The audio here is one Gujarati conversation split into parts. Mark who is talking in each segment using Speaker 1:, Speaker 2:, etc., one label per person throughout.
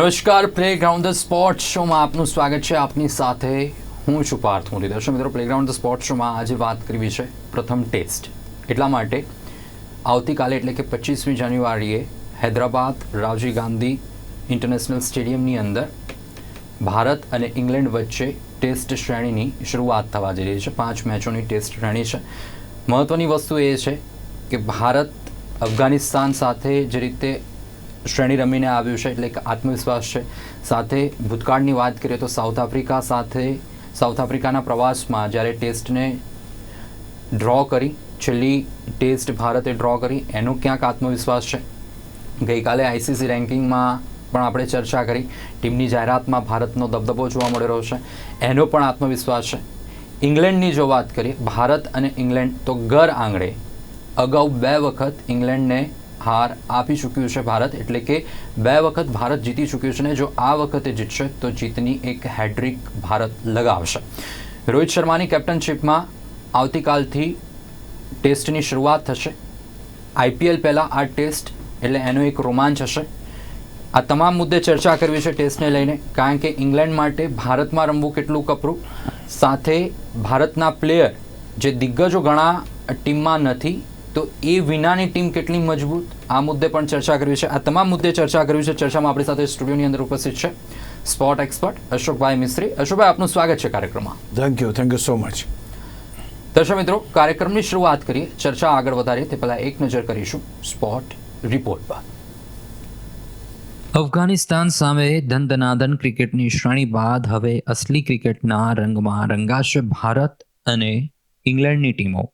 Speaker 1: નમસ્કાર પ્લેગ્રાઉન્ડ ધ સ્પોર્ટ શોમાં આપનું સ્વાગત છે. આપની સાથે હું છું પાર્થ મોદી દર્શક મિત્રો પ્લેગ્રાઉન્ડ ધ સ્પોર્ટ શોમાં આજે વાત કરવી છે પ્રથમ ટેસ્ટ. એટલા માટે આવતીકાલે, એટલે કે પચીસમી જાન્યુઆરીએ, હૈદરાબાદ રાજીવ ગાંધી ઇન્ટરનેશનલ સ્ટેડિયમની અંદર ભારત અને ઇંગ્લેન્ડ વચ્ચે ટેસ્ટ શ્રેણીની શરૂઆત થવા જઈ રહી છે. પાંચ મેચોની ટેસ્ટ શ્રેણી છે. મહત્ત્વની વસ્તુ એ છે કે ભારત અફઘાનિસ્તાન સાથે જે રીતે શ્રેણી રમીને આવ્યું છે એટલે કે આત્મવિશ્વાસ છે. સાથે ભૂતકાળની વાત કરીએ તો સાઉથ આફ્રિકા સાથે, સાઉથ આફ્રિકાના પ્રવાસમાં જ્યારે ટેસ્ટને ડ્રો કરી, છેલ્લી ટેસ્ટ ભારતે ડ્રો કરી, એનો ક્યાંક આત્મવિશ્વાસ છે. ગઈકાલે આઈસીસી રેન્કિંગમાં પણ આપણે ચર્ચા કરી. ટીમની જાહેરાતમાં ભારતનો દબદબો જોવા મળી રહ્યો છે. એનો પણ આત્મવિશ્વાસ છે. ઇંગ્લેન્ડની જો વાત કરીએ, ભારત અને ઇંગ્લેન્ડ તો ઘર આંગણે અગાઉ બે વખત ઇંગ્લેન્ડને હાર આપી ચૂક્યું છે ભારત, એટલે કે બે વખત ભારત જીતી ચૂક્યું છે ને જો આ વખતે જીતશે, તો જીતની એક હેડ્રિક ભારત લગાવશે. રોહિત શર્માની કેપ્ટનશીપમાં આવતીકાલથી ટેસ્ટની શરૂઆત થશે. આઈપીએલ પહેલાં આ ટેસ્ટ, એટલે એનો એક રોમાંચ હશે. આ તમામ મુદ્દે ચર્ચા કરવી છે ટેસ્ટને લઈને, કારણ કે ઇંગ્લેન્ડ માટે ભારતમાં રમવું કેટલું કપરું. સાથે ભારતના પ્લેયર જે દિગ્ગજો ઘણા ટીમમાં નથી તો એ વિનાની ટીમ કેટલી મજબૂત? આ મુદ્દે પણ ચર્ચા કરવી છે. આ તમામ મુદ્દે ચર્ચા કરવી છે. ચર્ચામાં આપણી સાથે સ્ટુડિયોની અંદર ઉપસ્થિત છે સ્પોર્ટ એક્સપર્ટ અશોકભાઈ મિસ્ત્રી. અશોકભાઈ આપનું સ્વાગત છે કાર્યક્રમમાં.
Speaker 2: Thank you thank you so much
Speaker 1: દર્શક મિત્રો કાર્યક્રમની શરૂઆત કરીએ. ચર્ચા આગળ વધારીએ. તે પહેલાં એક નજર કરીશું સ્પોર્ટ રિપોર્ટ પર. અફઘાનિસ્તાન સામે ધનધનાધન ક્રિકેટની શ્રેણી બાદ હવે અસલી ક્રિકેટના રંગમાં રંગાશે ભારત અને ઇંગ્લેન્ડની ટીમો.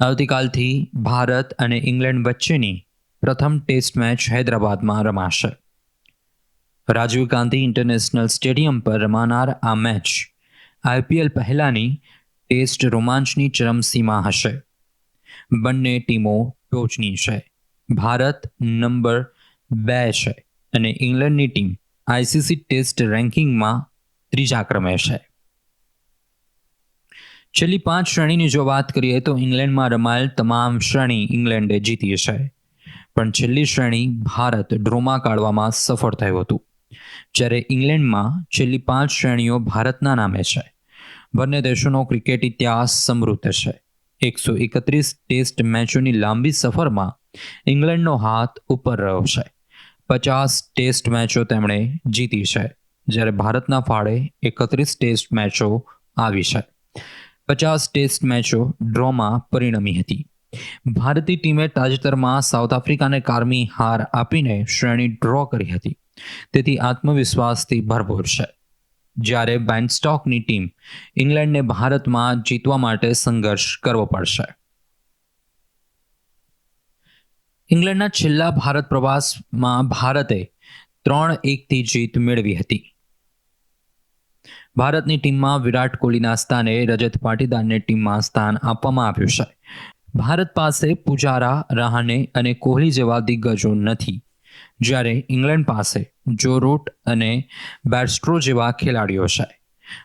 Speaker 1: આવતીકાલથી ભારત અને ઇંગ્લેન્ડ વચ્ચેની પ્રથમ ટેસ્ટ મેચ હૈદરાબાદમાં રમાશે. રાજીવ ગાંધી ઇન્ટરનેશનલ સ્ટેડિયમ પર રમાનાર આ મેચ આઈપીએલ પહેલાંની ટેસ્ટ રોમાંચની ચરમસીમા હશે. બંને ટીમો ટોચની છે. ભારત નંબર બે છે અને ઇંગ્લેન્ડની ટીમ આઈસીસી ટેસ્ટ રેન્કિંગમાં ત્રીજા ક્રમે છે. છેલ્લી પાંચ શ્રેણીની જો વાત કરીએ તો ઇંગ્લેન્ડમાં રમાયેલ તમામ શ્રેણી ઇંગ્લેન્ડે જીતી છે પણ છેલ્લી શ્રેણી ભારત ડ્રોમાં કાઢવામાં સફળ થયું હતું. જ્યારે ઇંગ્લેન્ડમાં છેલ્લી પાંચ શ્રેણીઓ ભારતના નામે છે. બંને દેશોનો ક્રિકેટ ઇતિહાસ સમૃદ્ધ છે. એકસો એકત્રીસ ટેસ્ટ મેચોની લાંબી સફરમાં ઇંગ્લેન્ડનો હાથ ઉપર રહ્યો છે. પચાસ ટેસ્ટ મેચો તેમણે જીતી છે. જ્યારે ભારતના ફાળે એકત્રીસ ટેસ્ટ મેચો આવી છે. પચાસ ટેસ્ટ મેચો ડ્રોમાં પરિણમી હતી. ભારતીય ટીમે તાજેતરમાં સાઉથ આફ્રિકાને કારમી હાર આપીને શ્રેણી ડ્રો કરી હતી. તેથી આત્મવિશ્વાસથી ભરપૂર છે. જ્યારે બેન્સ્ટોકની ટીમ ઇંગ્લેન્ડને ભારતમાં જીતવા માટે સંઘર્ષ કરવો પડશે. ઇંગ્લેન્ડના છેલ્લા ભારત પ્રવાસમાં ભારતે ત્રણ એકથી જીત મેળવી હતી. ભારતની ટીમમાં વિરાટ કોહલીના સ્થાને રજત પાટીદારને ટીમમાં સ્થાન આપવામાં આવ્યું છે. ભારત પાસે પુજારા, રહાને અને કોહલી જેવા દિગ્ગજો નથી. જ્યારે ઇંગ્લેન્ડ પાસે જો રૂટ અને બેરસ્ટ્રો જેવા ખેલાડીઓ છે.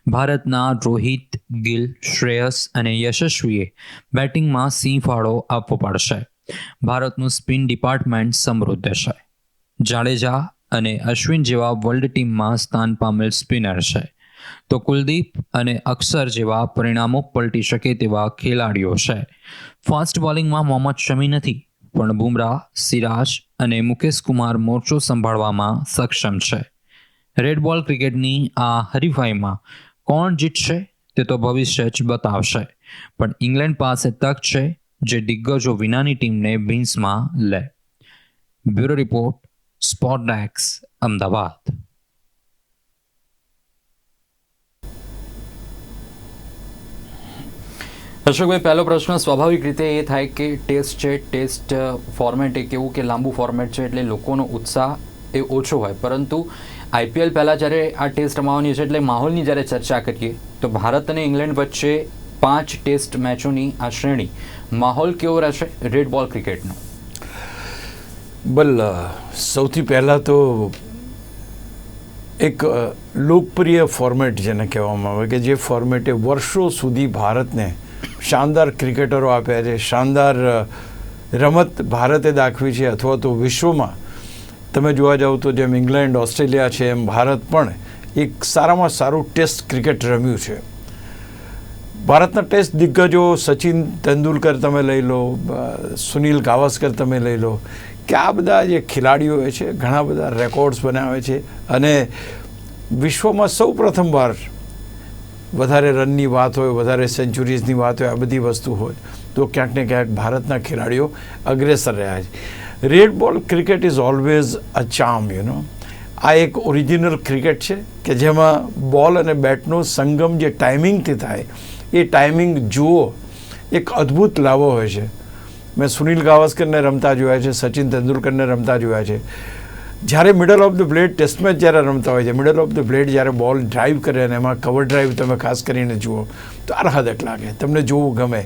Speaker 1: ભારતના રોહિત, ગિલ, શ્રેયસ અને યશસ્વીએ બેટિંગમાં સિંહ ફાળો આપવો પડશે. ભારતનું સ્પિન ડિપાર્ટમેન્ટ સમૃદ્ધ છે. જાડેજા અને અશ્વિન જેવા વર્લ્ડ ટીમમાં સ્થાન પામેલ સ્પિનર છે. તો કુલદીપ અને અક્ષર જેવા પરિણામો પલટી શકે તેવા ખેલાડીઓ છે. ફાસ્ટ બોલિંગમાં મોહમ્મદ શમી નથી, પણ બુમરાહ, સિરાજ અને મુકેશ કુમાર મોરચો સંભાળવામાં સક્ષમ છે. રેડ બોલ ક્રિકેટની આ હરીફાઈમાં કોણ જીતશે તે તો ભવિષ્ય જ બતાવશે, પણ ઇંગ્લેન્ડ પાસે તક છે જે દિગ્ગજો વિનાની ટીમને બિન્સમાં લે. Bureau report spot Ahmedabad. અશોકભાઈ પહેલો પ્રશ્ન સ્વાભાવિક રીતે એ થાય કે ટેસ્ટ છે, ટેસ્ટ ફોર્મેટ એક એવું કે લાંબુ ફોર્મેટ છે એટલે લોકોનો ઉત્સાહ એ ઓછો હોય. પરંતુ આઈપીએલ પહેલાં જ્યારે આ ટેસ્ટ રમાવાની છે એટલે માહોલની જ્યારે ચર્ચા કરીએ, તો ભારત અને ઇંગ્લેન્ડ વચ્ચે પાંચ ટેસ્ટ મેચોની આ શ્રેણી, માહોલ કેવો રહેશે રેડ બોલ ક્રિકેટનો
Speaker 2: બલ સૌથી પહેલાં તો એક લોકપ્રિય ફોર્મેટ જેને કહેવામાં આવે કે જે ફોર્મેટે વર્ષો સુધી ભારતને શાનદાર ક્રિકેટરો આપ્યા છે, શાનદાર રમત ભારતે દાખવી છે અથવા તો વિશ્વમાં. તમે જોવા જાઓ તો જેમ ઇંગ્લેન્ડ, ઓસ્ટ્રેલિયા છે, એમ ભારત પણ એક સારામાં સારું ટેસ્ટ ક્રિકેટ રમ્યું છે. ભારતના ટેસ્ટ દિગ્ગજો સચિન તેંડુલકર તમે લઈ લો સુનિલ ગાવસ્કર તમે લઈ લો, કે આ બધા જે ખેલાડીઓ છે, ઘણા બધા રેકોર્ડ્સ બનાવે છે અને વિશ્વમાં સૌ પ્રથમવાર વધારે રનની વાત હોય, વધારે સેન્ચુરીઝની વાત હોય, આ બધી વસ્તુ હોય, તો ક્યાંક ને ક્યાંક ભારતના ખેલાડીઓ અગ્રેસર રહ્યા છે. Red ball cricket is always a charm you know આ એક ઓરિજિનલ ક્રિકેટ છે કે જેમાં બોલ અને બેટનો સંગમ જે ટાઈમિંગથી થાય, એ ટાઈમિંગ જુઓ, એક અદ્ભુત લાવો હોય છે. મેં સુનિલ ગાવસ્કરને રમતા જોયા છે, સચિન તેંડુલકરને રમતા જોયા છે. જ્યારે middle of the blade test match જ્યારે રમતા હોય છે મિડલ ઓફ ધ બ્લેડ જ્યારે બોલ ડ્રાઈવ કરે અને એમાં કવર ડ્રાઈવ તમે ખાસ કરીને જુઓ, તો આહલાદક લાગે. તમને જોવું ગમે.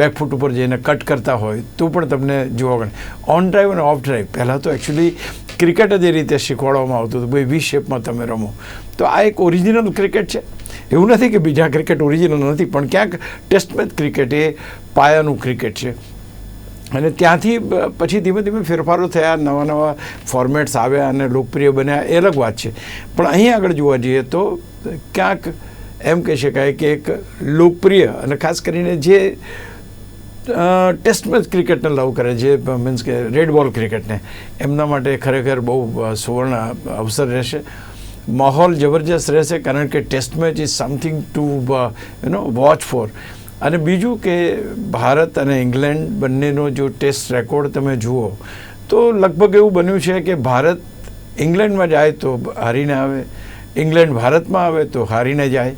Speaker 2: બેકફૂટ ઉપર જઈને કટ કરતા હોય, તો પણ તમને જોવા ગમે. ઓન ડ્રાઈવ અને ઓફ ડ્રાઈવ પહેલાં તો એકચ્યુઅલી ક્રિકેટ જ એ રીતે શીખવાડવામાં આવતું હતું ભાઈ વી શેપમાં તમે રમો. તો આ એક ઓરિજિનલ ક્રિકેટ છે. એવું નથી કે બીજા ક્રિકેટ ઓરિજિનલ નથી, પણ ક્યાંક ટેસ્ટ મેચ ક્રિકેટ એ પાયાનું ક્રિકેટ છે. અને ત્યાંથી પછી ધીમે ધીમે ફેરફારો થયા, નવા નવા ફોર્મેટ્સ આવ્યા અને લોકપ્રિય બન્યા, એ અલગ વાત છે. પણ અહીં આગળ જોવા જઈએ તો ક્યાંક એમ કહી શકાય કે એક લોકપ્રિય અને ખાસ કરીને જે ટેસ્ટ મેચ ક્રિકેટને લવ કરે, જે મીન્સ કે રેડ બોલ ક્રિકેટને એમના માટે ખરેખર બહુ સુવર્ણ અવસર રહેશે. માહોલ જબરજસ્ત રહેશે કારણ કે test match is something to you know watch for અને બીજું કે ભારત અને ઇંગ્લેન્ડ બંનેનો જો ટેસ્ટ રેકોર્ડ તમે જુઓ, તો લગભગ એવું બન્યું છે કે ભારત ઇંગ્લેન્ડમાં જાય તો હારીને આવે, ઇંગ્લેન્ડ ભારતમાં આવે તો હારીને જાય.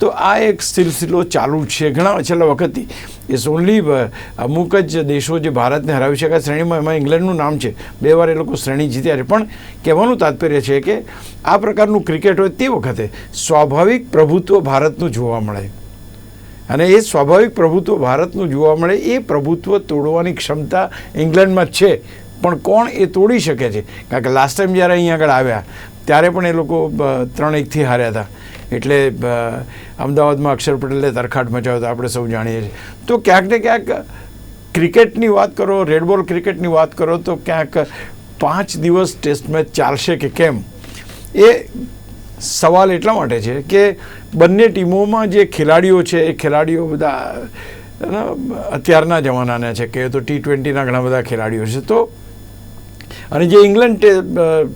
Speaker 2: તો આ એક સિલસિલો ચાલુ છે ઘણા છેલ્લા વખતથી ઇટ્સ ઓનલી અમુક જ દેશો જે ભારતને હરાવી શકાય શ્રેણીમાં, એમાં ઇંગ્લેન્ડનું નામ છે. બે વાર એ લોકો શ્રેણી જીત્યા છે. પણ કહેવાનું તાત્પર્ય છે કે આ પ્રકારનું ક્રિકેટ હોય તે વખતે સ્વાભાવિક પ્રભુત્વ ભારતનું જોવા મળે. અને એ સ્વાભાવિક પ્રભુત્વ ભારતનું જોવા મળે, એ પ્રભુત્વ તોડવાની ક્ષમતા ઇંગ્લેન્ડમાં છે. પણ કોણ એ તોડી શકે છે? કારણ કે લાસ્ટ ટાઈમ જ્યારે અહીં આગળ આવ્યા, ત્યારે પણ એ લોકો ત્રણ એકથી હાર્યા હતા. એટલે અમદાવાદમાં અક્ષર પટેલે તરખાટ મચાવ્યો હતો આપણે સૌ જાણીએ છીએ. તો ક્યાંક ને ક્યાંક ક્રિકેટની વાત કરો રેડ બોલ ક્રિકેટની વાત કરો, તો ક્યાંક પાંચ દિવસ ટેસ્ટ મેચ ચાલશે કે કેમ? એ સવાલ એટલા માટે છે કે બંને ટીમોમાં જે ખેલાડીઓ છે, એ ખેલાડીઓ બધા અત્યારના જમાનાના છે, કે તો ટી ટ્વેન્ટીના ઘણા બધા ખેલાડીઓ છે. તો, અને જે ઇંગ્લેન્ડ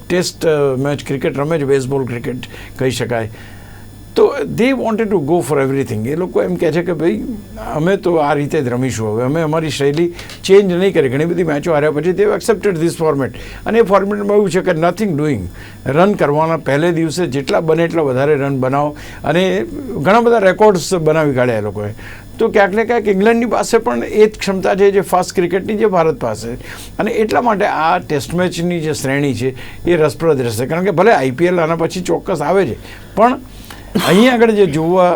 Speaker 2: ટેસ્ટ મેચ, ક્રિકેટ, રમે છે બેઝબોલ ક્રિકેટ કહી શકાય. તો they wanted to go for everything એ લોકો એમ કહે છે કે ભાઈ, અમે તો આ રીતે જ રમીશું હવે. અમે અમારી શૈલી ચેન્જ નહીં કરી. ઘણી બધી મેચો હાર્યા પછી દેવ એક્સેપ્ટેડ ધીસ ફોર્મેટ અને એ ફોર્મેટમાં એવું છે કે નથિંગ ડુઈંગ રન કરવાના પહેલે દિવસે જેટલા બને એટલા વધારે રન બનાવો. અને ઘણા બધા રેકોર્ડ્સ બનાવી કાઢ્યા એ લોકોએ. તો ક્યાંક ને ક્યાંક ઇંગ્લેન્ડની પાસે પણ એ જ ક્ષમતા છે જે ફાસ્ટ ક્રિકેટની જે ભારત પાસે. અને એટલા માટે આ ટેસ્ટ મેચની જે શ્રેણી છે એ રસપ્રદ રહેશે. કારણ કે ભલે આઈપીએલ આના પછી ચોક્કસ આવે છે, પણ અહીં આગળ જે જોવા,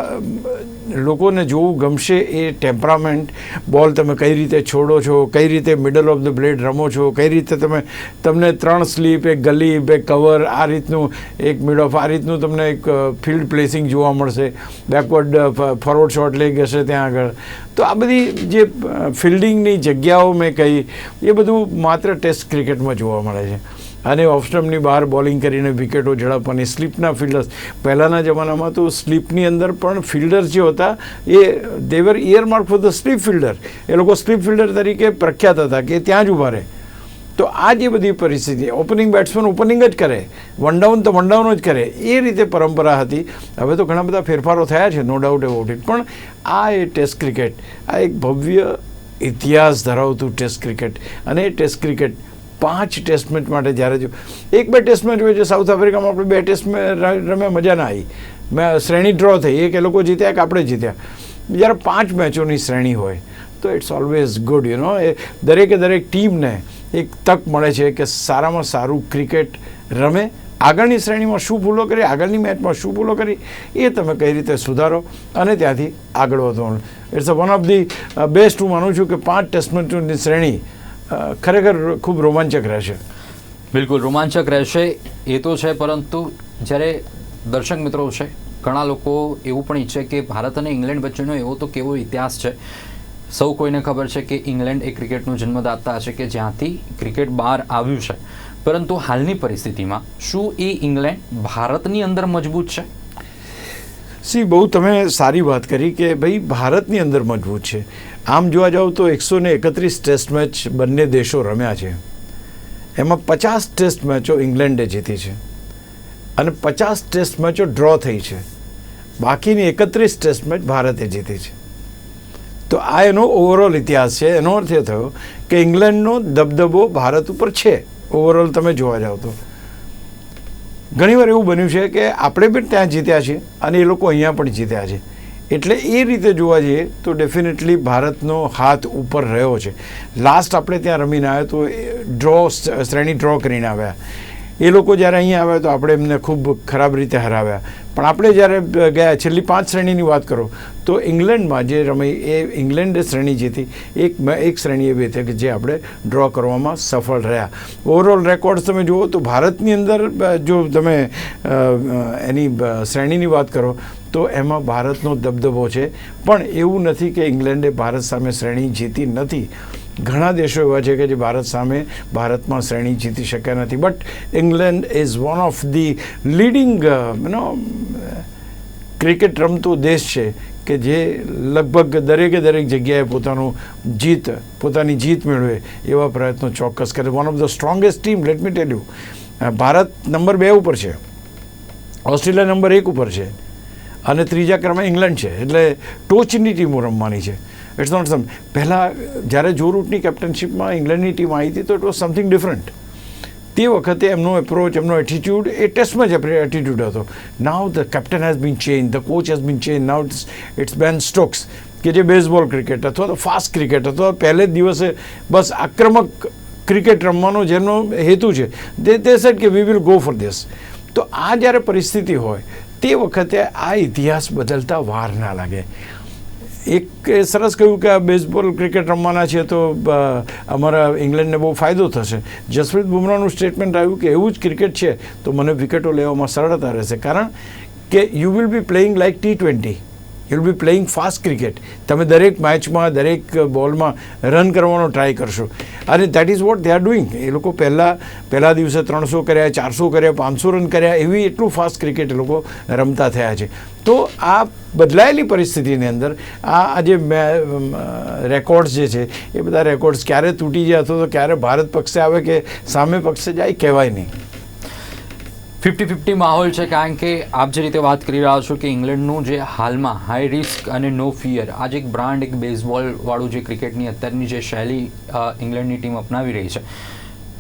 Speaker 2: લોકોને જોવું ગમશે એ ટેમ્પરામેન્ટ, બોલ તમે કઈ રીતે છોડો છો, કઈ રીતે મિડલ ઓફ ધ બ્લેડ રમો છો, કઈ રીતે તમે, તમને ત્રણ સ્લીપ, એક ગલી, એક કવર આ રીતનું, એક મિડ ઓફ આ રીતનું તમને એક ફિલ્ડ પ્લેસિંગ જોવા મળશે. બેકવર્ડ ફોરવર્ડ શોટ લઈ જશે ત્યાં આગળ. તો આ બધી જે ફિલ્ડિંગની જગ્યાઓ મેં કહી, એ બધું માત્ર ટેસ્ટ ક્રિકેટમાં જોવા મળે છે. અને ઓફસ્ટમ્પની બહાર બોલિંગ કરીને વિકેટો ઝડપવાની સ્લીપના ફિલ્ડર્સ. પહેલાંના જમાનામાં તો સ્લીપની અંદર પણ ફિલ્ડર જે હતા, એ they were earmarked for the slip fielder એ લોકો સ્લીપ ફિલ્ડર તરીકે પ્રખ્યાત હતા કે ત્યાં જ ઊભા રહે. તો આ જે બધી પરિસ્થિતિ ઓપનિંગ બેટ્સમેન ઓપનિંગ જ કરે વન ડાઉન તો વન ડાઉન જ કરે, એ રીતે પરંપરા હતી. હવે તો ઘણા બધા ફેરફારો થયા છે નો ડાઉટ એબાઉટ ઇટ પણ આ એ ટેસ્ટ ક્રિકેટ આ એક ભવ્ય ઇતિહાસ ધરાવતું ટેસ્ટ ક્રિકેટ અને એ ટેસ્ટ ક્રિકેટ પાંચ ટેસ્ટ મેચ માટે જ્યારે જો એક બે ટેસ્ટ મેચ હોય છે સાઉથ આફ્રિકામાં આપણે બે ટેસ્ટ રમ્યા, મજા ના આવી. મેં શ્રેણી ડ્રો થઈ, એક એ લોકો જીત્યા કે આપણે જીત્યા. જ્યારે પાંચ મેચોની શ્રેણી હોય, તો it's always good you know એ દરેકે દરેક ટીમને એક તક મળે છે કે સારામાં સારું ક્રિકેટ રમે. આગળની શ્રેણીમાં શું ભૂલો કરી, આગળની મેચમાં શું ભૂલો કરી, એ તમે કઈ રીતે સુધારો અને ત્યાંથી આગળ વધો it's a one of the best હું માનું છું કે પાંચ ટેસ્ટ મેચોની શ્રેણી ખરેખર ખૂબ રોમાંચક રહેશે.
Speaker 1: બિલકુલ, રોમાંચક રહેશે એ તો છે, પરંતુ જ્યારે દર્શક મિત્રો છે, ઘણા લોકો એવું પણ ઈચ્છે કે ભારત અને ઇંગ્લેન્ડ વચ્ચેનો એવો તો કેવો ઇતિહાસ છે. સૌ કોઈને ખબર છે કે ઇંગ્લેન્ડ એ ક્રિકેટનું જન્મદાતા છે કે જ્યાંથી ક્રિકેટ બહાર આવ્યું છે. પરંતુ હાલની પરિસ્થિતિમાં શું એ ઇંગ્લેન્ડ ભારતની અંદર મજબૂત છે?
Speaker 2: સી બહુ તમે સારી વાત કરી કે ભાઈ ભારતની અંદર મજબૂત છે. આમ જોવા જાવ તો એકસો ને એકત્રીસ ટેસ્ટ મેચ બંને દેશો રમ્યા છે. એમાં પચાસ ટેસ્ટ મેચો ઇંગ્લેન્ડે જીતી છે. અને પચાસ ટેસ્ટ મેચો ડ્રો થઈ છે. બાકીની એકત્રીસ ટેસ્ટ મેચ ભારતે જીતી છે. તો આ એનો ઓવરઓલ ઇતિહાસ છે. એનો અર્થ એ થયો કે ઇંગ્લેન્ડનો દબદબો ભારત ઉપર છે. ઓવરઓલ તમે જોવા જાવ તો. ઘણીવાર એવું બન્યું છે કે આપણે પણ ત્યાં જીત્યા છીએ અને એ લોકો અહીંયા પણ જીત્યા છે. એટલે એ રીતે જોવા જઈએ તો ડેફિનેટલી ભારતનો હાથ ઉપર રહ્યો છે. લાસ્ટ આપણે ત્યાં રમીને આવ્યા તો ડ્રો શ્રેણી ડ્રો કરીને આવ્યા. એ લોકો જ્યારે અહીંયા આવ્યા તો આપણે એમને ખૂબ ખરાબ રીતે હરાવ્યા. પણ આપણે જ્યારે ગયા, છેલ્લી પાંચ શ્રેણીની વાત કરો, તો ઇંગ્લેન્ડમાં જે રમી એ ઇંગ્લેન્ડે શ્રેણી જીતી એક એક શ્રેણી એવી હતી કે જે આપણે ડ્રો કરવામાં સફળ રહ્યા. ઓવરઓલ રેકોર્ડ્સ તમે જુઓ તો ભારતની અંદર જો તમે એની શ્રેણીની વાત કરો, તો એમાં ભારતનો દબદબો છે. પણ એવું નથી કે ઇંગ્લેન્ડે ભારત સામે શ્રેણી જીતી નથી. ઘણા દેશો એવા છે કે જે ભારત સામે ભારતમાં શ્રેણી જીતી શક્યા નથી. But England is one of the leading you know cricket રમતો દેશ છે કે જે લગભગ દરેકે દરેક જગ્યાએ પોતાનું જીત, પોતાની જીત મેળવે એવા પ્રયત્નો ચોક્કસ કરે. One of the strongest team let me tell you Bharat number બે ઉપર છે. ઓસ્ટ્રેલિયા નંબર એક ઉપર છે. અને ત્રીજા ક્રમે ઇંગ્લેન્ડ છે. એટલે ટોચની ટીમો રમવાની છે. ઇટ્સ નોટ સમ પહેલાં જ્યારે જો રૂટની કેપ્ટનશીપમાં ઇંગ્લેન્ડની ટીમ આવી હતી તો ઇટ વોઝ સમથિંગ ડિફરન્ટ તે વખતે એમનો એપ્રોચ એમનો એટીટ્યુડ એ ટેસ્ટમાં જ એટીટ્યુડ હતો. Now the captain has been change the coach has been change now it's it's Ben Stokes કે જે બેઝબોલ ક્રિકેટ અથવા તો ફાસ્ટ ક્રિકેટ અથવા પહેલે જ દિવસે બસ આક્રમક ક્રિકેટ રમવાનો જેનો હેતુ છે. તે તે સેટ કે we will go for this તો આ જ્યારે પરિસ્થિતિ હોય તે વખતે આ ઇતિહાસ બદલતા વાર ના લાગે. એક સરસ કહ્યું કે આ બેઝબોલ ક્રિકેટ રમવાના છે તો અમારા ઇંગ્લેન્ડને બહુ ફાયદો થશે. જસપ્રીત બુમરાહનું સ્ટેટમેન્ટ આવ્યું કે એવું જ ક્રિકેટ છે, તો મને વિકેટો લેવામાં સરળતા રહેશે. કારણ કે you will be playing like T twenty you will be playing fast cricket તમે દરેક મેચમાં દરેક બોલમાં રન કરવાનો ટ્રાય કરશો. અને that is what they are doing એ લોકો પહેલાં, પહેલા દિવસે ત્રણસો કર્યા, ચારસો કર્યા, પાંચસો રન કર્યા, એવી એટલું ફાસ્ટ ક્રિકેટ એ લોકો રમતા થયા છે. તો આ બદલાયેલી પરિસ્થિતિની અંદર, આ જે રેકોર્ડ્સ જે છે, એ બધા રેકોર્ડ્સ ક્યારે તૂટી જાય અથવા તો ક્યારે ભારત પક્ષે આવે કે સામે પક્ષે જાય, કહેવાય નહીં.
Speaker 1: ફિફ્ટી ફિફ્ટી માહોલ છે, કારણ કે આપ જે રીતે વાત કરી રહ્યા છો કે ઇંગ્લેન્ડનું જે હાલમાં હાઈ રિસ્ક અને નો ફિયર આ જે એક બ્રાન્ડ એક બેઝબોલ વાળું જે ક્રિકેટની અત્યારની જે શૈલી ઇંગ્લેન્ડની ટીમ અપનાવી રહી છે.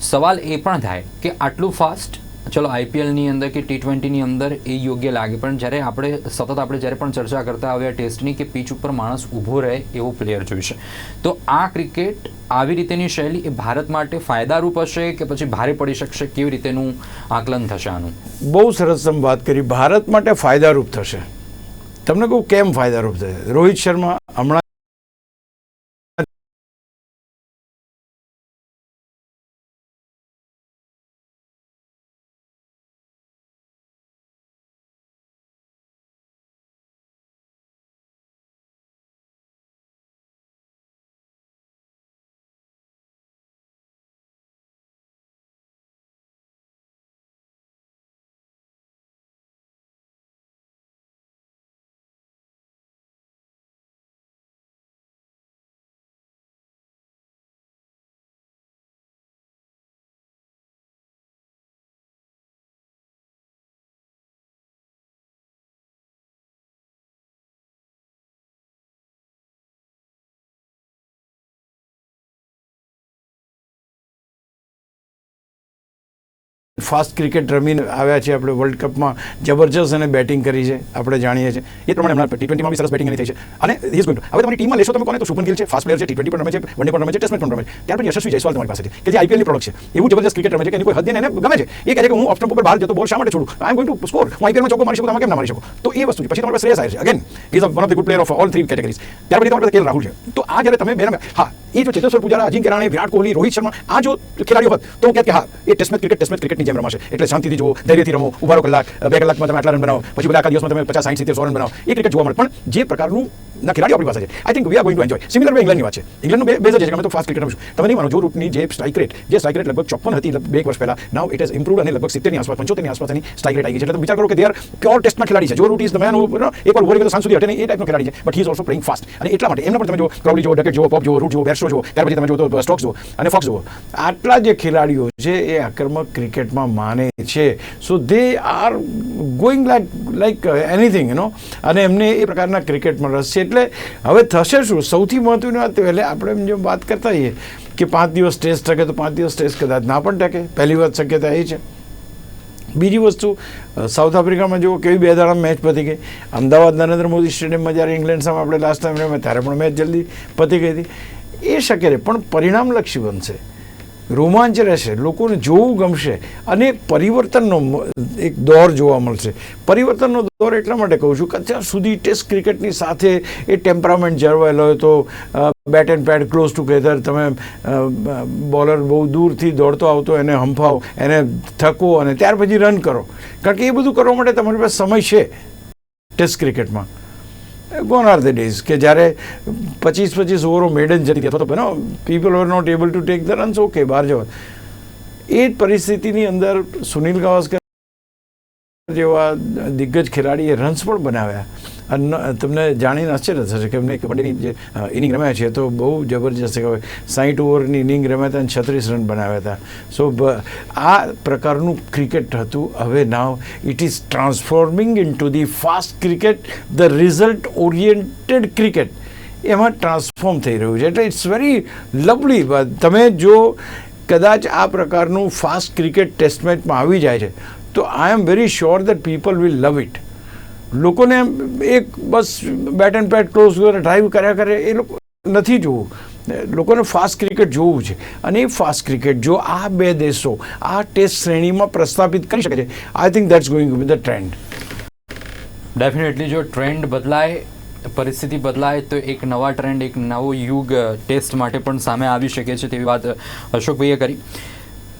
Speaker 1: સવાલ એ પણ થાય કે આટલું ફાસ્ટ ચલો આઈપીએલની અંદર કે ટી ટ્વેન્ટીની અંદર એ યોગ્ય લાગે. પણ જ્યારે આપણે, સતત આપણે જ્યારે પણ ચર્ચા કરતા આવ્યા ટેસ્ટની કે પીચ ઉપર માણસ ઊભો રહે એવો પ્લેયર જોઈશે તો આ ક્રિકેટ આવી રીતેની શૈલી એ ભારત માટે ફાયદારૂપ હશે કે પછી ભારે પડી શકશે? કેવી રીતેનું આકલન થશે આનું?
Speaker 2: બહુ સરસ તમે વાત કરી. ભારત માટે ફાયદારૂપ થશે. તમને કહું કેમ ફાયદારૂપ થશે? રોહિત શર્મા હમણાં ફાસ્ટ ક્રિકેટ રમીને આવ્યા છે આપણે વર્લ્ડ કપમાં જબરજસ્ત અને બેટિંગ કરી છે, આપણે જાણીએ છીએ. એ પ્રમાણે હમણાં ટી ટ્વેન્ટીમાં બી સરસ બેટિંગ થઈ છે. અને he is going to- હવે તમારી ટીમમાં લેશો તમે કોને? તો શુભમન ગિલ છે ફાસ્ટ પ્લેયર છે ટી ટ્વેન્ટી પણ રમે છે વન ડે પણ રમે છે ટેસ્ટ મેચ પણ રમે છે. ત્યાર પછી યશસ્વી જયસ્વાલ તમારી પાસે છે, કે જે આઈપીએલની પ્રોડક્ટ છે. એવું જબરજસ્ત ક્રિકેટ રમે છે કે એની કોઈ હદ નહીં એને ગમે છે. એ કહે છે કે હું ઓફ સ્ટમ્પ ઉપર બહાર જતો બોલ શા માટે છોડું? I am going to score હું આઈપીએલમાં ચોકો મારી શકું તમે કેમ ના મારી શકો? તો એ વસ્તુ છે. પછી તમારી પાસે શ્રેયસ આયર છે. Again is one of the good player of all three categories ત્યાર પછી તમારી પાસે કેએલ રાહુલ છે. તો આ જ્યારે તમે બે રમ્યા હા, એ જો ચેતેશ્વર પુજારા, અજિંક્ય રાણે, વિરાટ કોહલી, રોહિત શર્મા, આ જો ખેલાડીઓ હોત, તો હું કહેત કે હા, એ test match cricket test match ક્રિકેટની જેમ રમાશે? એટલે શાંતિથી જુઓ, ધૈર્યથી રમો ઉભારો કલાક, બે કલાકમાં તમે આટલા રન બનાવો, પછી બધા આખા દિવસમાં તમે પચાસ સાઠ સિત્તેર સો રન બનાવો. એ ક્રિકેટ જોવા મળે. પણ જે પ્રકારનું ખેલાડીઓ આપણી પાસે છે. I think we are going to enjoy similar way ઇંગ્લેન્ડની વાત છે. ઇંગ્લેન્ડનું બે બેઝ છે કે અમે તો ફાસ્ટ ક્રિકેટ રમીશું. તમે નહીં માનો, જો રૂટની જે સ્ટ્રાઇક રેટ જે સ્ટ્રાઇક રેટ લગભગ ચોપન હતી બે વર્ષ પહેલા નાવ ઇટ ઇઝ ઇમ્પ્રુવડ અને લગભગ સિત્તેરની આસપાસ, પંચોતેરની આસપાસ એની સ્ટ્રાઇક રેટ આવી ગઈ છે. એટલે તમે વિચાર કરો કે દે આર પ્યોર ટેસ્ટના ખેલાડી છે. જો રૂટ ઇઝ ધ મેન એક વાર ઓવર ગયો સાંજ હટે એ ટાઈપનો ખેલાડી છે. But he is also playing fast અને એટલા માટે, એમના પણ તમે જો ક્રાઉડી જો ડકેટ જો પોપ જો રૂટ જો બેરસ્ટો જો ત્યાર પછી તમે જો સ્ટોક્સ જો અને ફોક્સ જો આટલા જે ખેલાડીઓ છે, એ આક્રમક ક્રિકેટમાં માને છે. So they are going like like anything you know અને એમને એ પ્રકારના ક્રિકેટમાં રસ છે. એટલે હવે થશે શું? સૌથી મહત્વની વાત એટલે આપણે જેમ વાત કરતા હોઈએ કે પાંચ દિવસ ટેસ્ટ ટકે તો પાંચ દિવસ ટેસ્ટ કદાચ ના પણ ટકે પહેલી વાત શક્યતા એ છે. બીજી વસ્તુ સાઉથ આફ્રિકામાં જુઓ કેવી બે દાડા મેચ પતી ગઈ. અમદાવાદ નરેન્દ્ર મોદી સ્ટેડિયમમાં જ્યારે ઇંગ્લેન્ડ સામે આપણે લાસ્ટ ટાઈમ રમ્યા, ત્યારે પણ મેચ જલ્દી પતી ગઈ હતી. એ શક્ય રહે પણ પરિણામલક્ષી બનશે. રોમાંચ રહેશે લોકોને જોવું ગમશે અને પરિવર્તનનો એક દોર જોવા મળશે. પરિવર્તનનો દોર એટલા માટે કહું છું કે અત્યાર સુધી ટેસ્ટ ક્રિકેટની સાથે એ ટેમ્પરામેન્ટ જળવાયેલો હતો. Bat and pad close together, તમે બોલર બહુ દૂરથી દોડતો આવતો, એને હંફાવો, એને થકો અને ત્યાર પછી રન કરો. કારણ કે એ બધું કરવા માટે તમારી પાસે સમય છે ટેસ્ટ ક્રિકેટમાં. ગોન આર ધ ડેઝ કે જ્યારે પચીસ પચીસ ઓવરો મેડન જતી અથવા તો no people are not able to take the runs okay બહાર જવા. એ જ પરિસ્થિતિની અંદર સુનિલ ગાવસ્કર જેવા દિગ્ગજ ખેલાડીએ રન્સ પણ બનાવ્યા. અને તમને જાણીને આશ્ચર્ય થશે કે એમને કબડ્ડીની જે ઇનિંગ રમ્યા છે તો બહુ જબરજસ્ત કહેવાય સાઠ ઓવરની ઇનિંગ રમ્યા હતા અને છત્રીસ રન બનાવ્યા હતા. સો આ પ્રકારનું ક્રિકેટ હતું. હવે now it is transforming in to the fast cricket the result oriented cricket એમાં ટ્રાન્સફોર્મ થઈ રહ્યું છે. એટલે ઇટ્સ વેરી લવલી તમે જો કદાચ આ પ્રકારનું ફાસ્ટ ક્રિકેટ ટેસ્ટ મેચમાં આવી જાય છે તો I am very sure that people will love it લોકોને એક બસ bat and pad close drive કર્યા કરે, એ લોકો નથી જોવું. લોકોને ફાસ્ટ ક્રિકેટ જોવું છે. અને એ ફાસ્ટ ક્રિકેટ જો આ બે દેશો આ ટેસ્ટ શ્રેણીમાં પ્રસ્થાપિત કરી શકે છે I think that's going with the trend
Speaker 1: definitely જો ટ્રેન્ડ બદલાય, પરિસ્થિતિ બદલાય, તો એક નવા ટ્રેન્ડ એક નવો યુગ ટેસ્ટ માટે પણ સામે આવી શકે છે તેવી વાત અશોકભાઈએ કરી.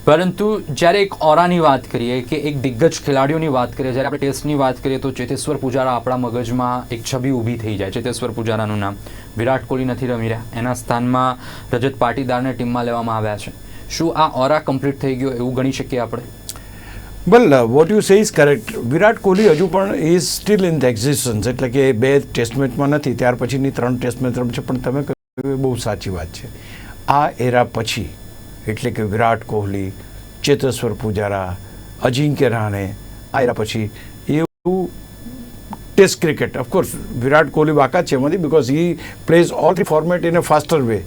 Speaker 1: પરંતુ જ્યારે એક ઓરાની વાત કરીએ કે એક દિગ્ગજ ખેલાડીઓની વાત કરીએ, જ્યારે આપણે ટેસ્ટની વાત કરીએ તો ચેતેશ્વર પૂજારા આપણા મગજમાં એક છબી ઊભી થઈ જાય. ચેતેશ્વર પૂજારાનું નામ વિરાટ કોહલી નથી રમી રહ્યા. એના સ્થાનમાં રજત પાટીદારને ટીમમાં લેવામાં આવ્યા છે. શું આ ઓરા કમ્પ્લીટ થઈ ગયો એવું ગણી શકીએ આપણે?
Speaker 2: Well what you say is correct Virat Kohli હજુ પણ is still in the existence એટલે કે બે ટેસ્ટ મેચમાં નથી. ત્યાર પછીની ત્રણ ટેસ્ટ મેચ રમશે પણ તમે કહ્યું એ બહુ સાચી વાત છે. આ એરા પછી એટલે કે વિરાટ કોહલી, ચેતેશ્વર પૂજારા, અજિંક્ય રહાણે આવ્યા પછી એવું test cricket of course Virat Kohli બાકાત છે એમાંથી because he plays all the format in a faster way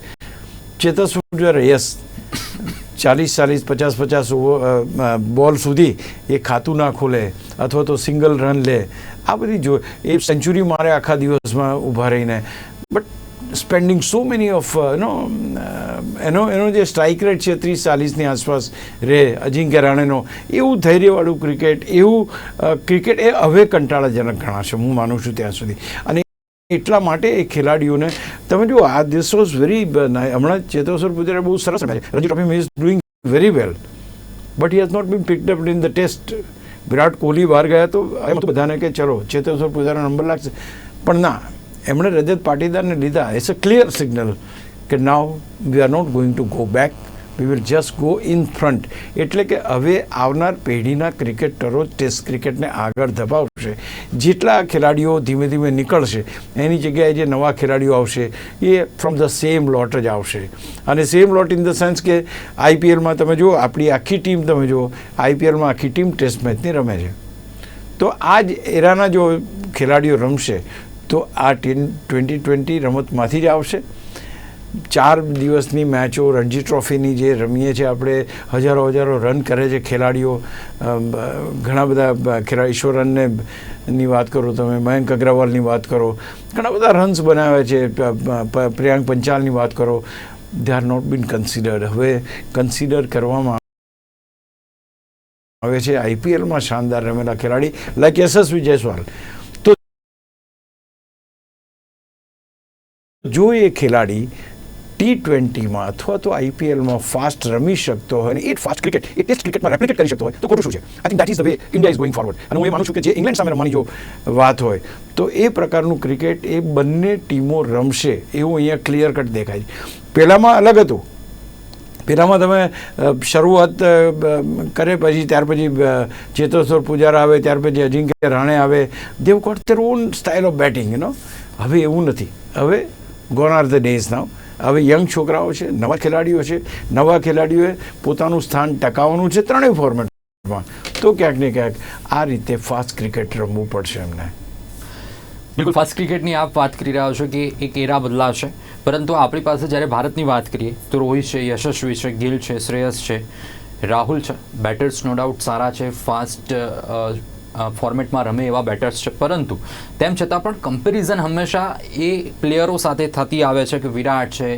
Speaker 2: Cheteshwar Pujara yes ચાલીસ ચાલીસ, પચાસ પચાસ બોલ સુધી એ ખાતું ના ખોલે અથવા તો સિંગલ રન લે. આ બધી જો, એ સેન્ચુરી મારે આખા દિવસમાં ઊભા રહીને. But spending so many of no એનો એનો જે સ્ટ્રાઇક રેટ છે, ત્રીસ, ચાલીસની આસપાસ રે, અજિંક્ય રાણેનો, એવું ધૈર્યવાળું ક્રિકેટ એવું ક્રિકેટ એ હવે કંટાળાજનક ગણાશે હું માનું છું ત્યાં સુધી. અને એટલા માટે એ ખેલાડીઓને, તમે જુઓ, આ દિસ વોઝ વેરી હમણાં ચેતેશ્વર પુજારા બહુ સરસ Ranji trophy is doing very well but he has not been picked up in the test Virat Kohli બહાર ગયા તો બધાને કે, ચલો ચેતેશ્વર પૂજારા નંબર લાગશે. પણ ના એમણે રજત પાટીદારને લીધા. ઇટ્સ અ ક્લિયર સિગ્નલ કે now we are not going to go back we will just go in front એટલે કે હવે આવનાર પેઢીના ક્રિકેટરો ટેસ્ટ ક્રિકેટને આગળ ધપાવશે. જેટલા ખેલાડીઓ ધીમે ધીમે નીકળશે, એની જગ્યાએ જે નવા ખેલાડીઓ આવશે, એ ફ્રોમ ધ સેમ લોટ જ આવશે. અને same lot in the sense કે આઈપીએલમાં તમે જુઓ, આપણી આખી ટીમ તમે જુઓ આઈપીએલમાં આખી ટીમ ટેસ્ટ મેચની રમે છે. તો આ જ એરાના જો ખેલાડીઓ રમશે તો આ ટીમ ટ્વેન્ટી ટ્વેન્ટી રમતમાંથી જ આવશે. ચાર દિવસની મેચો, રણજી ટ્રોફીની જે રમીએ છીએ આપણે, હજારો હજારો રન કરે છે ખેલાડીઓ. ઘણા બધા ખેલાડી ઈશ્વરનને ની વાત કરો તમે, મયંક અગ્રવાલની વાત કરો. ઘણા બધા રન્સ બનાવ્યા છે પ્રિયાંક પંચાલની વાત કરો. They are not been considered હવે કન્સિડર કરવામાં આવે છે. આઈપીએલમાં શાનદાર રમેલા ખેલાડી લાઈક યશસ્વી જયસ્વાલ જો એ ખેલાડી ટી ટ્વેન્ટીમાં અથવા તો આઈપીએલમાં ફાસ્ટ રમી શકતો હોય એ ફાસ્ટ ક્રિકેટ એ ટેસ્ટ ક્રિકેટમાં રેપ્લિકેટ કરી શકતો હોય, તો ખોટું શું છે? I think that is the way India is going forward અને હું એ માનું છું કે જે ઇંગ્લેન્ડ સામે રમવાની જો વાત હોય, તો એ પ્રકારનું ક્રિકેટ એ બંને ટીમો રમશે એવું અહીંયા ક્લિયર કટ દેખાય છે. પહેલાંમાં અલગ હતું. પહેલાંમાં તમે શરૂઆત કરે પછી ત્યાર પછી ચેતેશ્વર પૂજારા આવે, ત્યાર પછી અજિંક્ય રાણે આવે. They've got their own style of batting you know હવે એવું નથી. હવે gone are the days now હવે યંગ છોકરાઓ છે, નવા ખેલાડીઓ છે, નવા ખેલાડીઓએ પોતાનું સ્થાન ટકાવવાનું છે, ત્રણેય ફોર્મેટમાં તો ક્યાંક ને ક્યાંક આ રીતે ફાસ્ટ ક્રિકેટ રમવું પડશે એમને.
Speaker 1: બિલકુલ ફાસ્ટ ક્રિકેટની આપ વાત કરી રહ્યા છો કે એક એરા બદલાશે પરંતુ આપણી પાસે જ્યારે ભારતની વાત કરીએ, તો રોહિત છે, યશસ્વી છે, ગિલ છે, શ્રેયસ છે, રાહુલ છે. બેટર્સ નો ડાઉટ સારા છે ફાસ્ટ ફોર્મેટમાં રમે એવા બેટર્સ છે. પરંતુ તેમ છતાં પણ કમ્પેરિઝન હંમેશા એ પ્લેયરો સાથે થતી આવે છે કે વિરાટ છે,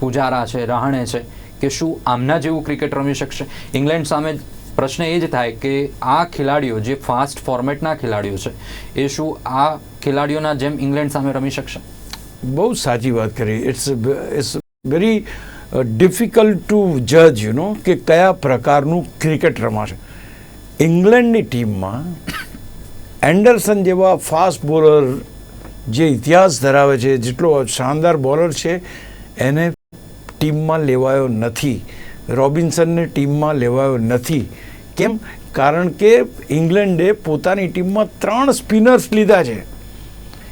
Speaker 1: પૂજારા છે, રહાણે છે, કે શું આમના જેવું ક્રિકેટ રમી શકશે. ઇંગ્લેન્ડ સામે પ્રશ્ન એ જ થાય કે આ ખેલાડીઓ જે ફાસ્ટ ફોર્મેટના ખેલાડીઓ છે, એ શું આ ખેલાડીઓના જેમ ઇંગ્લેન્ડ સામે રમી શકશે?
Speaker 2: બહુ સાચી વાત કરી. It's it's very difficult to જજ યુ નો કે કયા પ્રકારનું ક્રિકેટ રમાશે. ઇંગ્લેન્ડની ટીમમાં એન્ડરસન જેવા ફાસ્ટ બોલર જે ઇતિહાસ ધરાવે છે, જેટલો શાનદાર બોલર છે, એને ટીમમાં લેવાયો નથી. રોબિન્સનને ટીમમાં લેવાયો નથી. કેમ? કારણ કે ઇંગ્લેન્ડે પોતાની ટીમમાં ત્રણ સ્પિનર્સ લીધા છે.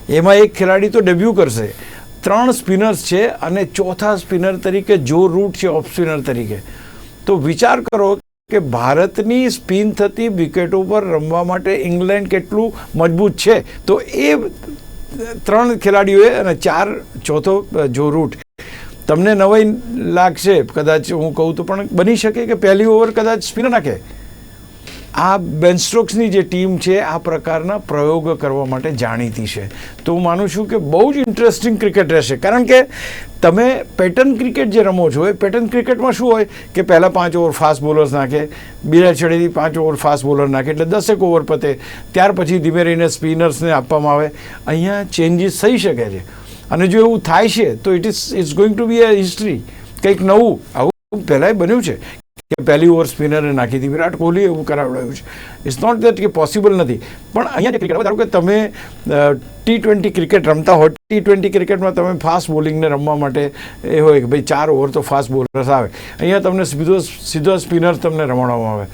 Speaker 2: એમાં એક ખેલાડી તો ડેબ્યુ કરશે. ત્રણ સ્પિનર્સ છે અને ચોથા સ્પિનર તરીકે જો રૂટ છે ઓફ સ્પિનર તરીકે. તો વિચાર કરો કે ભારતની સ્પિન થતી વિકેટો પર રમવા માટે ઇંગ્લેન્ડ કેટલું મજબૂત છે? તો એ ત્રણ ખેલાડીઓએ અને ચાર ચોથો જો રૂટ. તમને નવાઈ લાગશે, કદાચ હું કહું તો, પણ બની શકે કે પહેલી ઓવર કદાચ સ્પિનર નાખે? આ બેનસ્ટ્રોક્સની જે ટીમ છે, આ પ્રકારના પ્રયોગો કરવા માટે જાણીતી છે. તો હું માનું છું કે બહુ જ ઇન્ટરેસ્ટિંગ ક્રિકેટ રહેશે. કારણ કે તમે પેટર્ન ક્રિકેટ જે રમો છો, એ પેટર્ન ક્રિકેટમાં શું હોય કે પહેલાં પાંચ ઓવર ફાસ્ટ બોલર્સ નાખે બીજા છેડેથી પાંચ ઓવર ફાસ્ટ બોલર નાખે, એટલે દસેક ઓવર પતે, ત્યાર પછી ધીમે રહીને સ્પિનર્સને આપવામાં આવે. અહીંયા ચેન્જીસ થઈ શકે છે. અને જો એવું થાય છે, તો it is it's going to be a history કંઈક નવું, આવું પહેલાંય બન્યું છે. કે પહેલી ઓવર સ્પિનરે નાખી હતી વિરાટ કોહલી એવું કરાવડાવ્યું છે. ઇટ્સ નોટ દેટ કે પોસિબલ નથી. પણ અહીંયા જે ક્રિકેટ ધારો કે તમે ટી ટ્વેન્ટી ક્રિકેટ રમતા હોય ટી ટ્વેન્ટી ક્રિકેટમાં તમે ફાસ્ટ બોલિંગને રમવા માટે એ હોય કે ભાઈ ચાર ઓવર તો ફાસ્ટ બોલર્સ આવે. અહીંયા તમને સીધો સીધો સ્પિનર તમને રમાડવામાં આવે.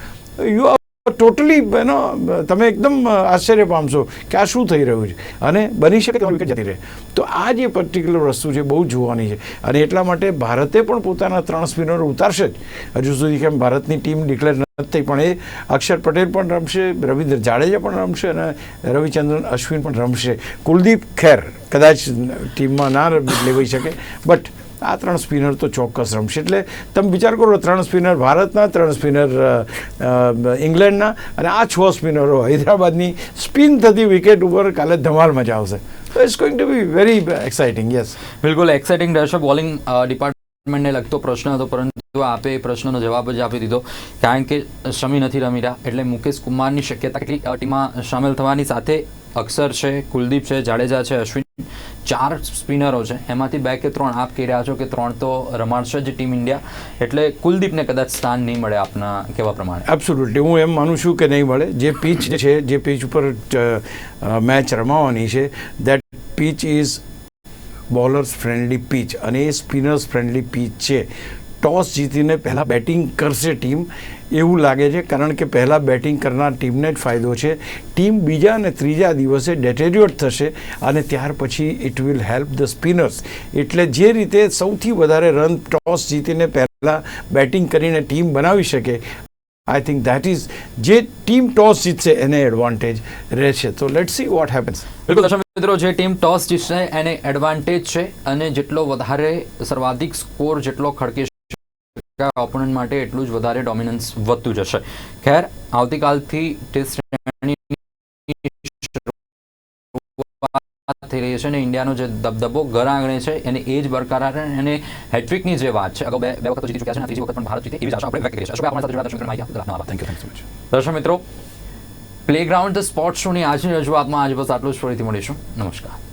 Speaker 2: યુ ટોટલી, એનો, તમે એકદમ આશ્ચર્ય પામશો કે આ શું થઈ રહ્યું છે? અને બની શકે વિકેટ જતી રહે. તો આ જે પર્ટિક્યુલર વસ્તુ છે, બહુ જોવાની છે. અને એટલા માટે ભારતે પણ પોતાના ત્રણ સ્પિનરો ઉતારશે જ. હજુ સુધી કેમ ભારતની ટીમ ડિક્લેર નથી પણ એ અક્ષર પટેલ પણ રમશે, રવિન્દ્ર જાડેજા પણ રમશે અને રવિચંદ્રન અશ્વિન પણ રમશે. કુલદીપ ખેર કદાચ ટીમમાં ના લેવાઈ શકે. બટ આ ત્રણ સ્પિનર તો ચોક્કસ રમશે. એટલે તમે વિચાર કરો, ત્રણ સ્પિનર ભારતના, ત્રણ સ્પિનર ઇંગ્લેન્ડના અને આ છ સ્પિનરો હૈદરાબાદની સ્પિન થતી વિકેટ ઉપર કાલે ધમાલ મજા આવશે. તો it's going to be very exciting yes
Speaker 1: બિલકુલ એક્સાઇટિંગ રહેશે બોલિંગ ડિપાર્ટમેન્ટને લગતો પ્રશ્ન હતો, પરંતુ આપે એ પ્રશ્નનો જવાબ જ આપી દીધો. કારણ કે શમી નથી રમી રહ્યા, એટલે મુકેશ કુમારની શક્યતા કેટલી ટીમમાં સામેલ થવાની સાથે અક્ષર છે, કુલદીપ છે, જાડેજા છે, અશ્વિન ચાર સ્પિનરો છે. એમાંથી બે કે ત્રણ આપ કહી રહ્યા છો કે ત્રણ તો રમાડશે જ ટીમ ઇન્ડિયા. એટલે કુલદીપને કદાચ સ્થાન નહીં મળે આપના કહેવા પ્રમાણે.
Speaker 2: એબ્સોલ્યુટલી હું એમ માનું છું કે નહીં મળે. જે પીચ છે, જે પીચ ઉપર મેચ રમાવાની છે that pitch is bowlers friendly pitch અને એ સ્પિનર્સ ફ્રેન્ડલી પીચ છે. ટોસ જીતીને પહેલાં બેટિંગ કરશે ટીમ, એવું લાગે છે, કારણ કે પહેલાં બેટિંગ કરનાર ટીમને જ ફાયદો છે. ટીમ બીજા અને ત્રીજા દિવસે ડેટેરિયોટ થશે અને ત્યાર પછી it will help the spinners એટલે જે રીતે સૌથી વધારે રન ટોસ જીતીને પહેલાં બેટિંગ કરીને ટીમ બનાવી શકે આઈ થિંક દેટ ઇઝ જે ટીમ ટોસ જીતશે એને એડવાન્ટેજ રહેશે. તો લેટ સી વોટ હેપન્સ
Speaker 1: મિત્રો, જે ટીમ ટોસ જીતશે એને એડવાન્ટેજ છે અને જેટલો વધારે સર્વાધિક સ્કોર જેટલો ખડકી ઓપોનન્ટ માટે એટલું જ વધારે ડોમિનન્સ વધતું જશે. ખેર આવતીકાલથી ટેસ્ટ થઈ રહી છે અને ઇન્ડિયાનો જે દબદબો ઘર આંગણે છે એને એ જ બરકરાર અને હેટ્રિકની જે વાત છે અગાઉ બે બે વખત જીતી ચૂક્યા છે અને ત્રીજી વખત પણ ભારત જીતે એવી જ આશા આપણે વ્યક્ત કરીએ છીએ. આપણા સાથે જોડાતા
Speaker 2: thank you thank so much
Speaker 1: દર્શક મિત્રો પ્લેગ્રાઉન્ડ ધ સ્પોર્ટ શોની આજની રજૂઆતમાં આજ બસ આટલું જ. ફરીથી મળીશું. નમસ્કાર.